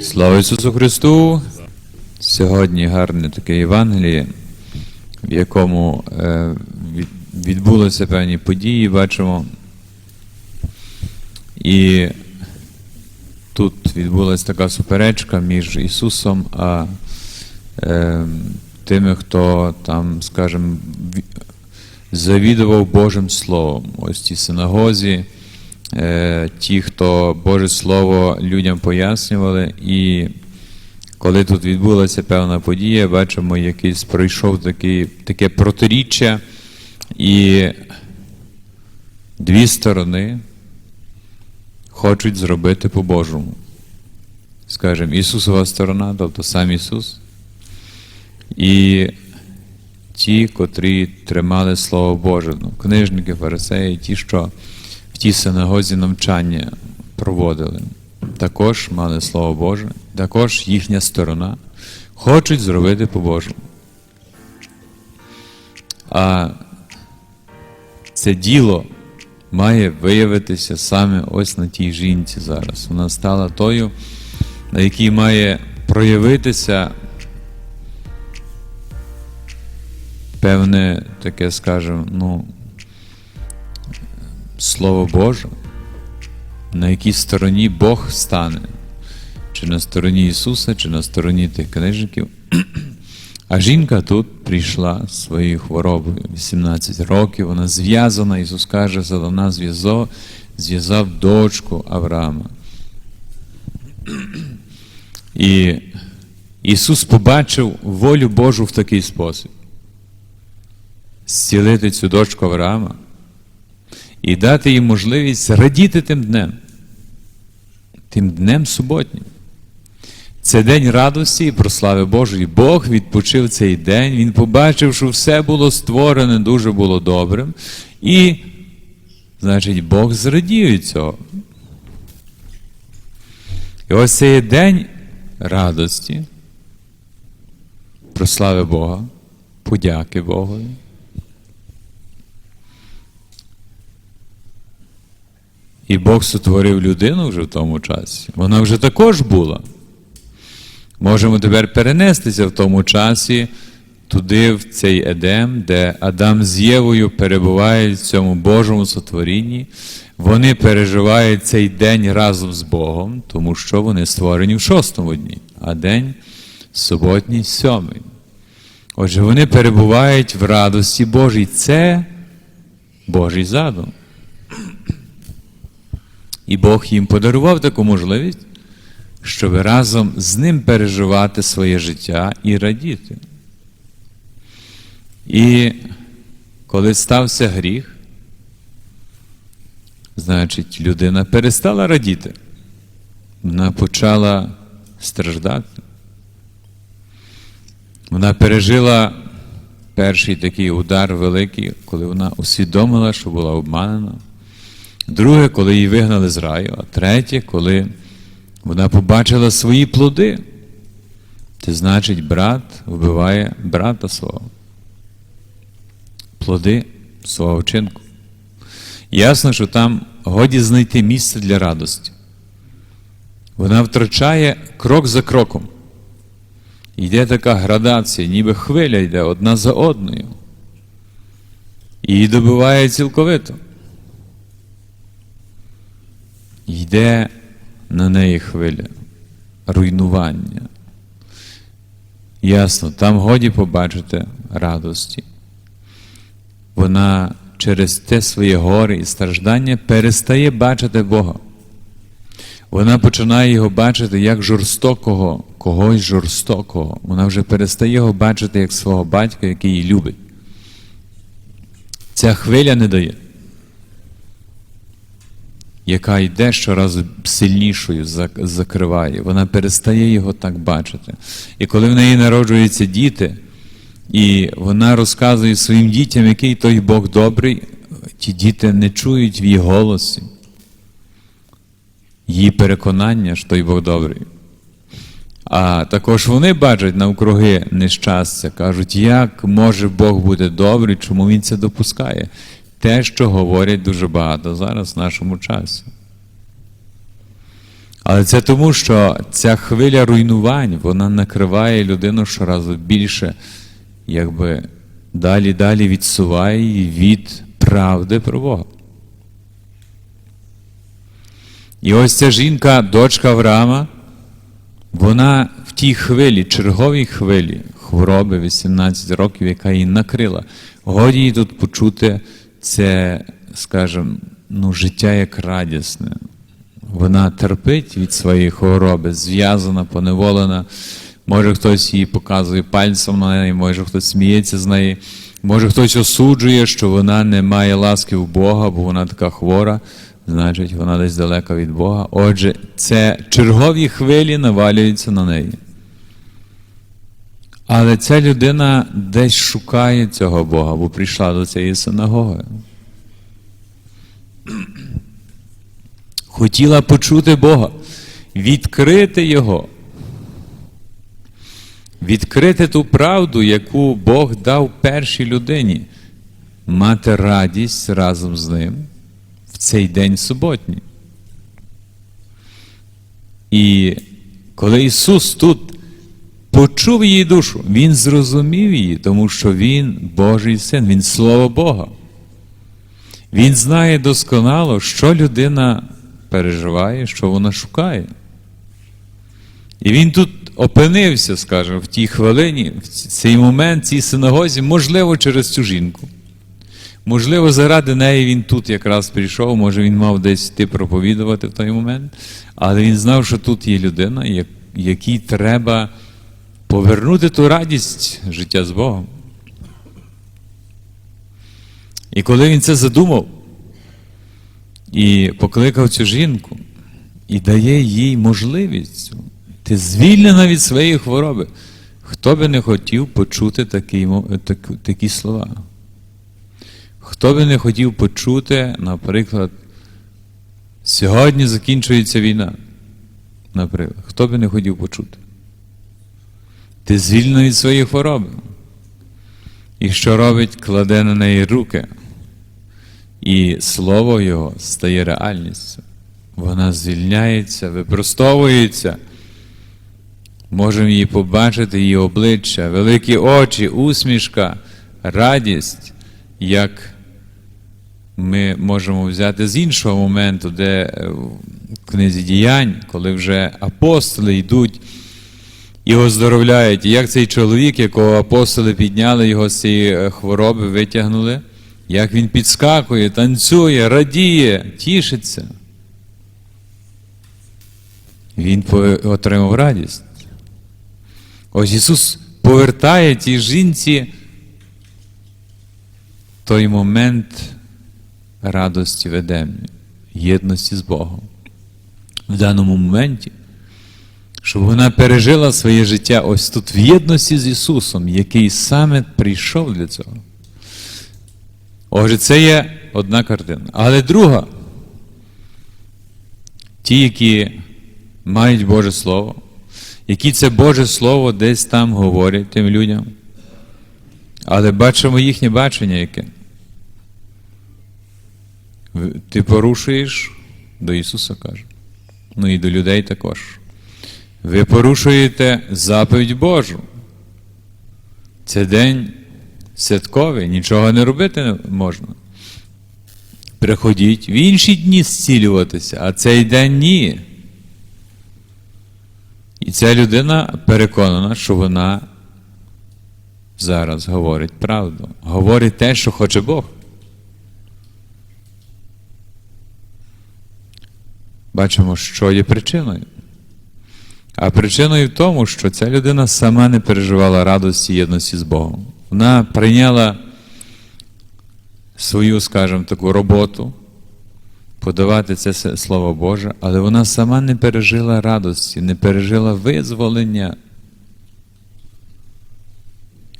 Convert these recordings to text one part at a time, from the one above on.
Слава Ісусу Христу! Сьогодні гарне таке Євангеліє, в якому е, відбулися певні події, бачимо. І тут відбулася така суперечка між Ісусом а е, тими, хто там, скажімо, завідував Божим Словом. Ось ті синагозі, е, ті, хто Боже Слово людям пояснювали. І коли тут відбулася певна подія, бачимо, якийсь пройшов такий, таке протиріччя, і дві сторони хочуть зробити по-божому. Скажемо, Ісусова сторона, тобто сам Ісус, і ті, котрі тримали Слово Боже, ну, книжники, фарисеї, ті, що в тій синагозі навчання проводили, також мали Слово Боже, також їхня сторона хочуть зробити по-божому. А це діло має виявитися саме ось на тій жінці зараз. Вона стала тою, на якій має проявитися певне таке, скажемо, ну, Слово Боже, на якій стороні Бог стане, чи на стороні Ісуса, чи на стороні тих книжників. А жінка тут прийшла своєю хворобою 18 років, вона зв'язана, Ісус каже, Сатана зв'язав, зв'язав дочку Авраама. І Ісус побачив волю Божу в такий спосіб. Зцілити цю дочку Авраама і дати їй можливість радіти тим днем, тим днем суботнім. Це день радості і прослави Божої. Бог відпочив цей день, Він побачив, що все було створене, дуже було добрим. І, значить, Бог зрадів цього. І ось це є день радості, прослави Бога, подяки Богові. І Бог сотворив людину вже в тому часі. Вона вже також була. Можемо тепер перенестися в тому часі туди, в цей Едем, де Адам з Євою перебувають в цьому Божому сотворінні. Вони переживають цей день разом з Богом, тому що вони створені в шостому дні, а день суботній сьомий. Отже, вони перебувають в радості Божій. Це Божий задум. І Бог їм подарував таку можливість, щоб разом з ним переживати своє життя і радіти. І коли стався гріх, значить, людина перестала радіти. Вона почала страждати. Вона пережила перший такий удар великий, коли вона усвідомила, що була обманена. Друге, коли її вигнали з раю, а третє, коли вона побачила свої плоди. Це значить, брат вбиває брата свого. Плоди свого вчинку. Ясно, що там годі знайти місце для радості. Вона втрачає крок за кроком. Йде така градація, ніби хвиля йде одна за одною. І її добиває цілковито. Йде на неї хвиля, руйнування. Ясно, там годі побачити радості. Вона через те своє горе і страждання перестає бачити Бога. Вона починає його бачити як жорстокого, когось жорстокого. Вона вже перестає його бачити як свого батька, який її любить. Ця хвиля не дає яка йде щоразу сильнішою закриває. Вона перестає його так бачити. І коли в неї народжуються діти, і вона розказує своїм дітям, який той Бог добрий, ті діти не чують в її голосі, її переконання, що той Бог добрий. А також вони бачать навкруги нещастя, кажуть, як може Бог бути добрий, чому Він це допускає? Те, що говорять дуже багато зараз в нашому часі. Але це тому, що ця хвиля руйнувань вона накриває людину щоразу більше, якби далі далі відсуває її від правди про Бога. І ось ця жінка, дочка Авраама, вона в тій хвилі, черговій хвилі хвороби 18 років, яка її накрила. Годі їй тут почути це, скажімо, ну, життя як радісне. Вона терпить від своєї хвороби, зв'язана, поневолена. Може хтось її показує пальцем на неї, може хтось сміється з неї, може хтось осуджує, що вона не має ласки в Бога, бо вона така хвора, значить вона десь далека від Бога. Отже, це чергові хвилі навалюються на неї. Але ця людина десь шукає цього Бога, бо прийшла до цієї синагоги. Хотіла почути Бога, відкрити Його, відкрити ту правду, яку Бог дав першій людині, мати радість разом з ним в цей день суботній. І коли Ісус тут почув її душу, Він зрозумів її, тому що Він Божий син, Він Слово Бога. Він знає досконало, що людина переживає, що вона шукає. І він тут опинився, скажімо, в тій хвилині, в цей момент, цій синагозі, можливо, через цю жінку. Можливо, заради неї він тут якраз прийшов, може він мав десь йти проповідувати в той момент, але він знав, що тут є людина, якій треба повернути ту радість життя з Богом. І коли він це задумав і покликав цю жінку, і дає їй можливість, ти звільнена від своєї хвороби. Хто би не хотів почути такі, так- такі слова? Хто би не хотів почути, наприклад, сьогодні закінчується війна. Наприклад, хто би не хотів почути? Ти звільнена від своєї хвороби. І що робить, кладе на неї руки. І слово Його стає реальністю. Вона звільняється, випростовується. Можемо її побачити, її обличчя, великі очі, усмішка, радість, як ми можемо взяти з іншого моменту, де е, в книзі діянь, коли вже апостоли йдуть і оздоровляють. Як цей чоловік, якого апостоли підняли його з цієї е, хвороби, витягнули, як він підскакує, танцює, радіє, тішиться. Він отримав радість. Ось Ісус повертає тій жінці той момент радості в Едемі, єдності з Богом. В даному моменті, щоб вона пережила своє життя ось тут в єдності з Ісусом, який саме прийшов для цього. Отже, це є одна картина. Але друга, ті, які мають Боже Слово, які це Боже Слово десь там говорять тим людям. Але бачимо їхнє бачення яке. Ти порушуєш до Ісуса каже. Ну і до людей також. Ви порушуєте заповідь Божу. Це день святковий, нічого не робити не можна. Приходіть в інші дні зцілюватися, а цей день ні. І ця людина переконана, що вона зараз говорить правду, говорить те, що хоче Бог. Бачимо, що є причиною. А причиною в тому, що ця людина сама не переживала радості єдності з Богом. Вона прийняла свою, скажімо, таку роботу, подавати це Слово Боже, але вона сама не пережила радості, не пережила визволення.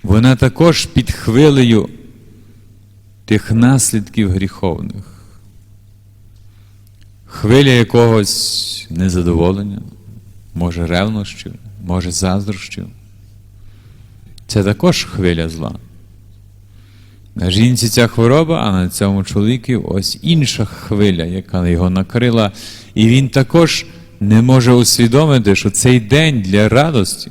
Вона також під хвилею тих наслідків гріховних. Хвиля якогось незадоволення, може ревнощів, може заздрощів. Це також хвиля зла. На жінці ця хвороба, а на цьому чоловіку ось інша хвиля, яка його накрила, і він також не може усвідомити, що цей день для радості.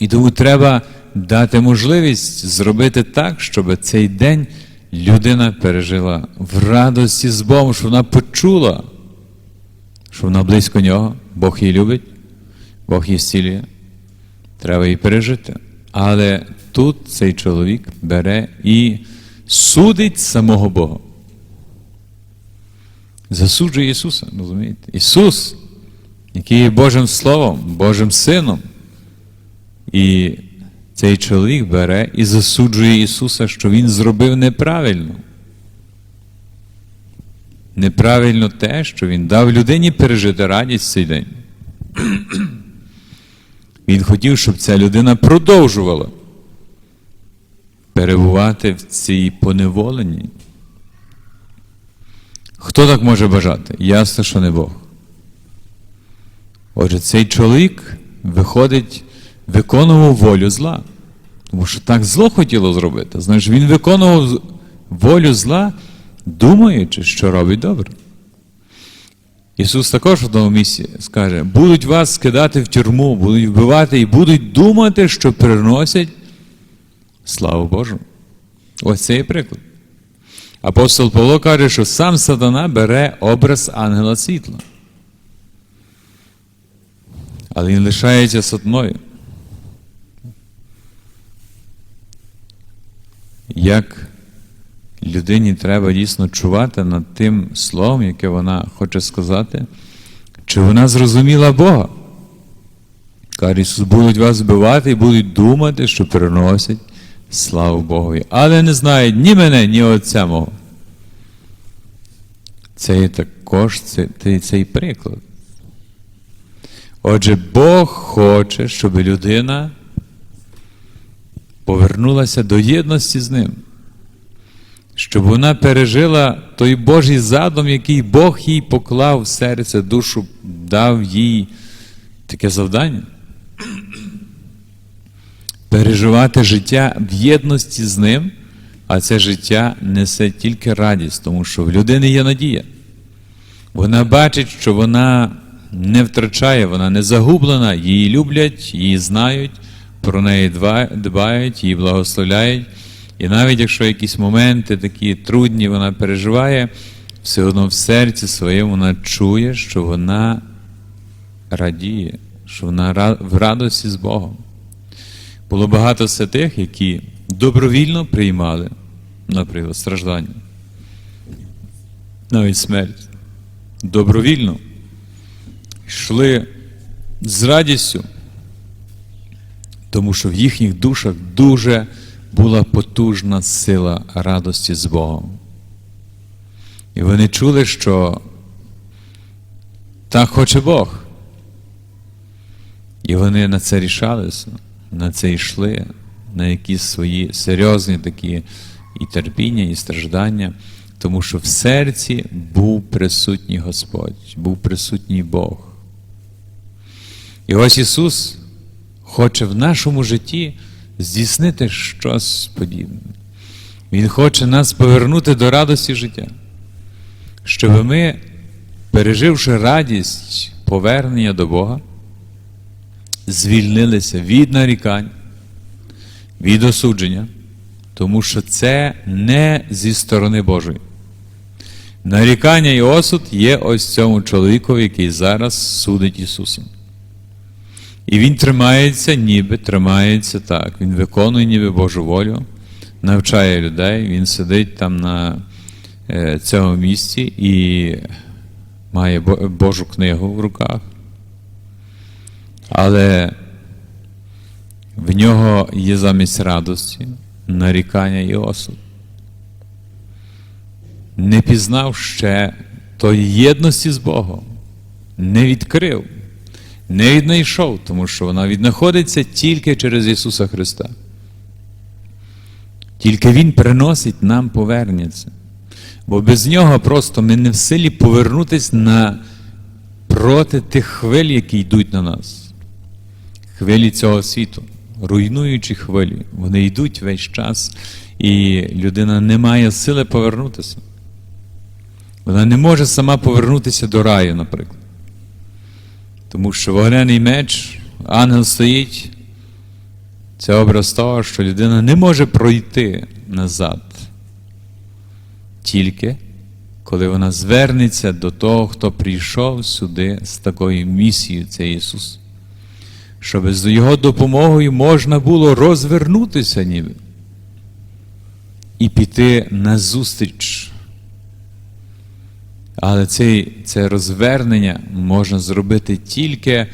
І тому треба дати можливість зробити так, щоб цей день людина пережила в радості з Богом, щоб вона почула, що вона близько нього, Бог її любить, Бог її зцілює. Треба її пережити. Але тут цей чоловік бере і судить самого Бога. Засуджує Ісуса, розумієте? Ісус, який є Божим Словом, Божим Сином. І цей чоловік бере і засуджує Ісуса, що Він зробив неправильно. Неправильно те, що Він дав людині пережити радість цей день. Він хотів, щоб ця людина продовжувала перебувати в цій поневоленні. Хто так може бажати? Ясно, що не Бог. Отже, цей чоловік виходить, виконував волю зла. Тому що так зло хотіло зробити. Знаєш, він виконував волю зла, думаючи, що робить добре. Ісус також в одному місці скаже: будуть вас скидати в тюрму, будуть вбивати і будуть думати, що приносять славу Божу. Ось це є приклад. Апостол Павло каже, що сам сатана бере образ ангела світла. Але він лишається сатною. Як людині треба дійсно чувати над тим словом, яке вона хоче сказати, чи вона зрозуміла Бога. Каже, Ісус, будуть вас вбивати і будуть думати, що переносять славу Богові. Але не знають ні мене, ні Отця мого. Це є також цей, цей приклад. Отже, Бог хоче, щоб людина повернулася до єдності з ним, щоб вона пережила той Божий задум, який Бог їй поклав в серце, душу, дав їй таке завдання. Переживати життя в єдності з ним, а це життя несе тільки радість, тому що в людини є надія. Вона бачить, що вона не втрачає, вона не загублена, її люблять, її знають, про неї дбають, її благословляють. І навіть якщо якісь моменти такі трудні вона переживає, все одно в серці своєму вона чує, що вона радіє, що вона в радості з Богом. Було багато святих, які добровільно приймали, наприклад, страждання, навіть смерть. Добровільно йшли з радістю, тому що в їхніх душах дуже була потужна сила радості з Богом. І вони чули, що так хоче Бог. І вони на це рішалися, на це йшли, на якісь свої серйозні такі і терпіння, і страждання, тому що в серці був присутній Господь, був присутній Бог. І ось Ісус хоче в нашому житті здійснити щось подібне. Він хоче нас повернути до радості життя, щоб ми, переживши радість повернення до Бога, звільнилися від нарікань, від осудження, тому що це не зі сторони Божої. Нарікання і осуд є ось цьому чоловікові, який зараз судить Ісусом. І він тримається, ніби тримається так. Він виконує ніби Божу волю, навчає людей, він сидить там на е, цьому місці і має Божу книгу в руках. Але в нього є замість радості, нарікання і осуд. Не пізнав ще тої єдності з Богом, не відкрив не віднайшов, тому що вона віднаходиться тільки через Ісуса Христа. Тільки Він приносить нам повернення. Бо без нього просто ми не в силі повернутися на проти тих хвиль, які йдуть на нас. Хвилі цього світу, руйнуючі хвилі, вони йдуть весь час, і людина не має сили повернутися. Вона не може сама повернутися до раю, наприклад. Тому що вогняний меч, ангел стоїть. Це образ того, що людина не може пройти назад. Тільки коли вона звернеться до того, хто прийшов сюди з такою місією, це Ісус. Щоб з Його допомогою можна було розвернутися ніби і піти назустріч. Але цей, це розвернення можна зробити тільки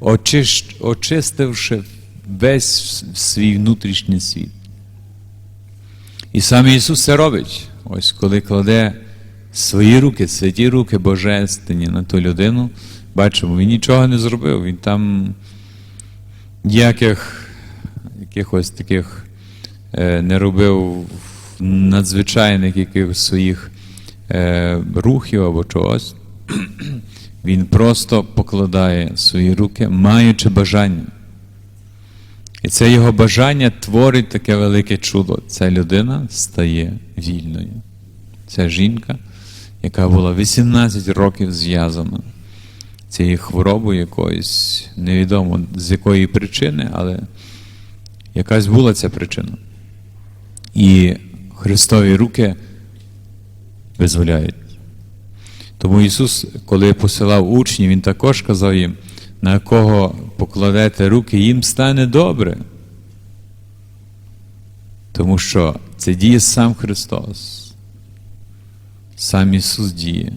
очищ, очистивши весь свій внутрішній світ. І саме Ісус це робить, ось коли кладе свої руки, святі руки божественні на ту людину, бачимо, він нічого не зробив, він там ніяких якихось таких е, не робив надзвичайних якихось своїх е, рухів або чогось. Він просто покладає свої руки, маючи бажання. І це його бажання творить таке велике чудо. Ця людина стає вільною. Ця жінка, яка була 18 років зв'язана цією хворобою якоюсь, невідомо з якої причини, але якась була ця причина. І Христові руки визволяють. Тому Ісус, коли посилав учнів, Він також казав їм, на кого покладете руки, їм стане добре. Тому що це діє сам Христос. Сам Ісус діє.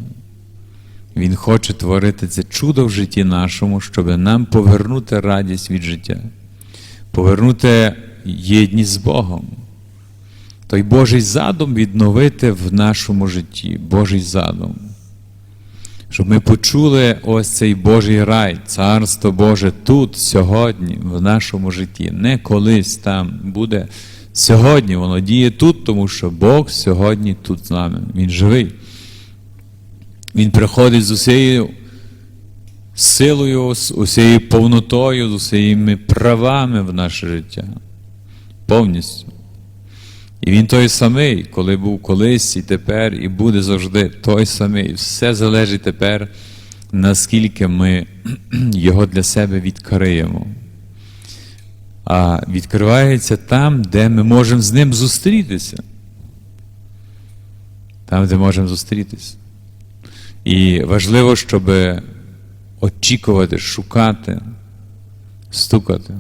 Він хоче творити це чудо в житті нашому, щоб нам повернути радість від життя, повернути єдність з Богом. Той Божий задум відновити в нашому житті, Божий задум. Щоб ми почули ось цей Божий рай, Царство Боже тут, сьогодні, в нашому житті. Не колись там буде. Сьогодні воно діє тут, тому що Бог сьогодні тут з нами. Він живий. Він приходить з усією силою, з усією повнотою, з усією правами в наше життя. Повністю. І він той самий, коли був колись, і тепер, і буде завжди той самий. Все залежить тепер, наскільки ми його для себе відкриємо. А відкривається там, де ми можемо з ним зустрітися. Там, де можемо зустрітися. І важливо, щоб очікувати, шукати, стукати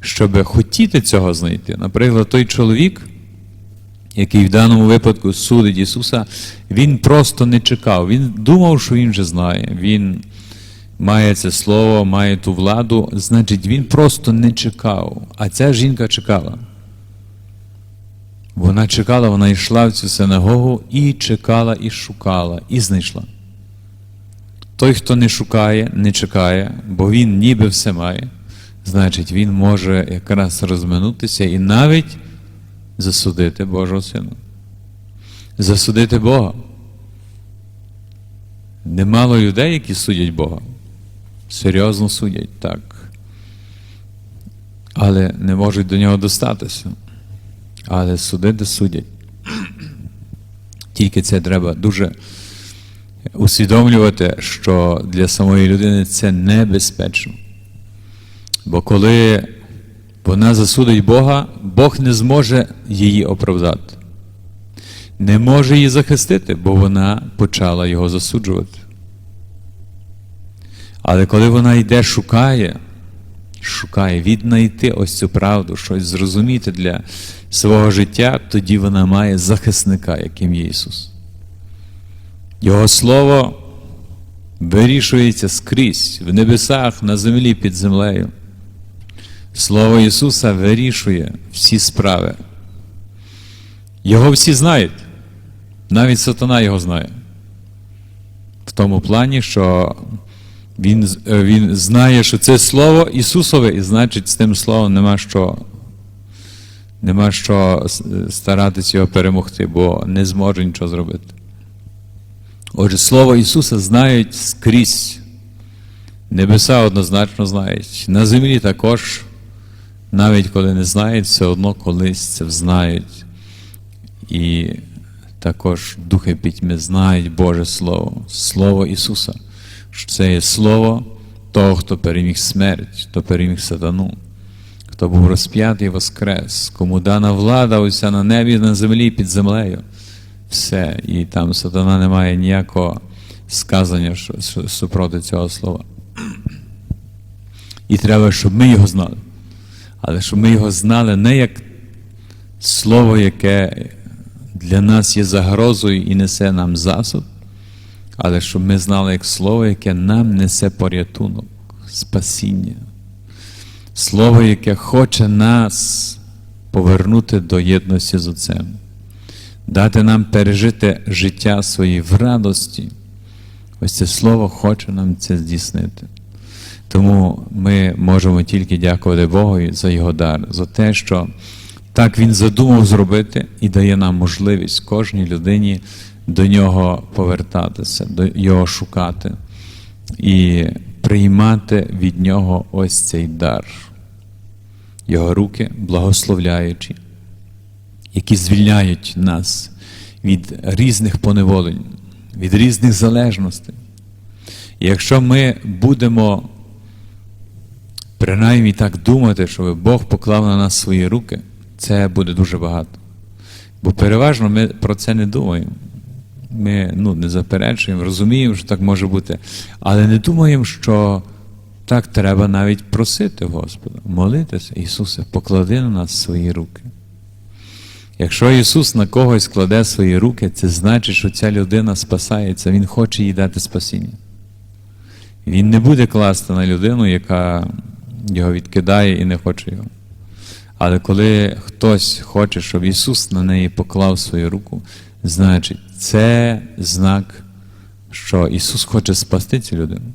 щоб хотіти цього знайти. Наприклад, той чоловік, який в даному випадку судить Ісуса, він просто не чекав. Він думав, що він вже знає. Він має це слово, має ту владу, значить, він просто не чекав. А ця жінка чекала. Вона чекала, вона йшла в цю синагогу і чекала, і шукала, і знайшла. Той, хто не шукає, не чекає, бо він ніби все має значить він може якраз розминутися і навіть засудити Божого Сина. Засудити Бога. Немало людей, які судять Бога. Серйозно судять так. Але не можуть до нього достатися. Але судити судять. Тільки це треба дуже усвідомлювати, що для самої людини це небезпечно. Бо коли вона засудить Бога, Бог не зможе її оправдати. Не може її захистити, бо вона почала його засуджувати. Але коли вона йде, шукає, шукає віднайти ось цю правду, щось зрозуміти для свого життя, тоді вона має захисника, яким є Ісус. Його Слово вирішується скрізь, в небесах, на землі під землею. Слово Ісуса вирішує всі справи. Його всі знають, навіть сатана його знає. В тому плані, що Він він знає, що це Слово Ісусове, і значить, з тим Словом нема що нема що старатися його перемогти, бо не зможе нічого зробити. Отже, Слово Ісуса знають скрізь. Небеса однозначно знають. На землі також навіть коли не знають, все одно колись це знають. І також духи пітьми знають Боже Слово, Слово Ісуса. що Це є Слово, того, хто переміг смерть, хто переміг сатану, хто був розп'ятий воскрес, кому дана влада уся на небі, на землі під землею. Все, і там сатана не має ніякого сказання супроти цього слова. І треба, щоб ми його знали. Але щоб ми його знали не як слово, яке для нас є загрозою і несе нам засуд, але щоб ми знали як слово, яке нам несе порятунок, спасіння. Слово, яке хоче нас повернути до єдності з Отцем, дати нам пережити життя своє в радості. Ось це слово хоче нам це здійснити. Тому ми можемо тільки дякувати Богу за його дар, за те, що так він задумав зробити і дає нам можливість кожній людині до нього повертатися, до його шукати і приймати від нього ось цей дар, його руки благословляючі, які звільняють нас від різних поневолень, від різних залежностей. І якщо ми будемо принаймні так думати, що Бог поклав на нас свої руки, це буде дуже багато. Бо переважно ми про це не думаємо. Ми ну, не заперечуємо, розуміємо, що так може бути, але не думаємо, що так треба навіть просити Господа, молитися, Ісусе, поклади на нас свої руки. Якщо Ісус на когось кладе свої руки, це значить, що ця людина спасається, Він хоче їй дати спасіння. Він не буде класти на людину, яка його відкидає і не хоче його. Але коли хтось хоче, щоб Ісус на неї поклав свою руку, значить, це знак, що Ісус хоче спасти цю людину.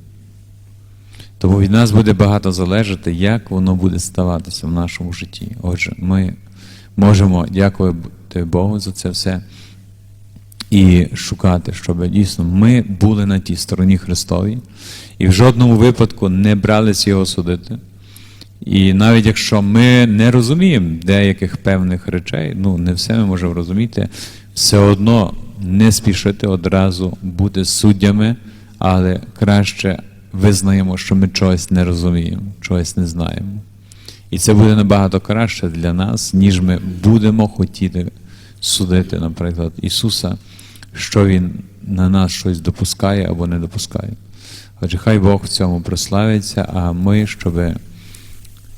Тому від нас буде багато залежати, як воно буде ставатися в нашому житті. Отже, ми можемо дякувати Богу за це все і шукати, щоб дійсно ми були на тій стороні Христовій і в жодному випадку не бралися його судити. І навіть якщо ми не розуміємо деяких певних речей, ну не все ми можемо розуміти, все одно не спішити одразу бути суддями, але краще визнаємо, що ми чогось не розуміємо, чогось не знаємо. І це буде набагато краще для нас, ніж ми будемо хотіти судити, наприклад, Ісуса, що Він на нас щось допускає або не допускає. Отже, хай Бог в цьому прославиться, а ми, щоб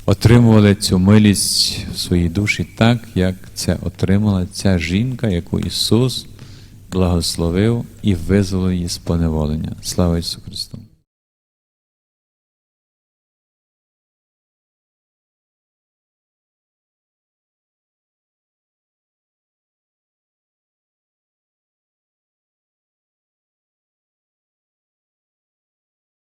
отримували цю милість в своїй душі так, як це отримала ця жінка, яку Ісус благословив і визволив її з поневолення. Слава Ісусу Христу!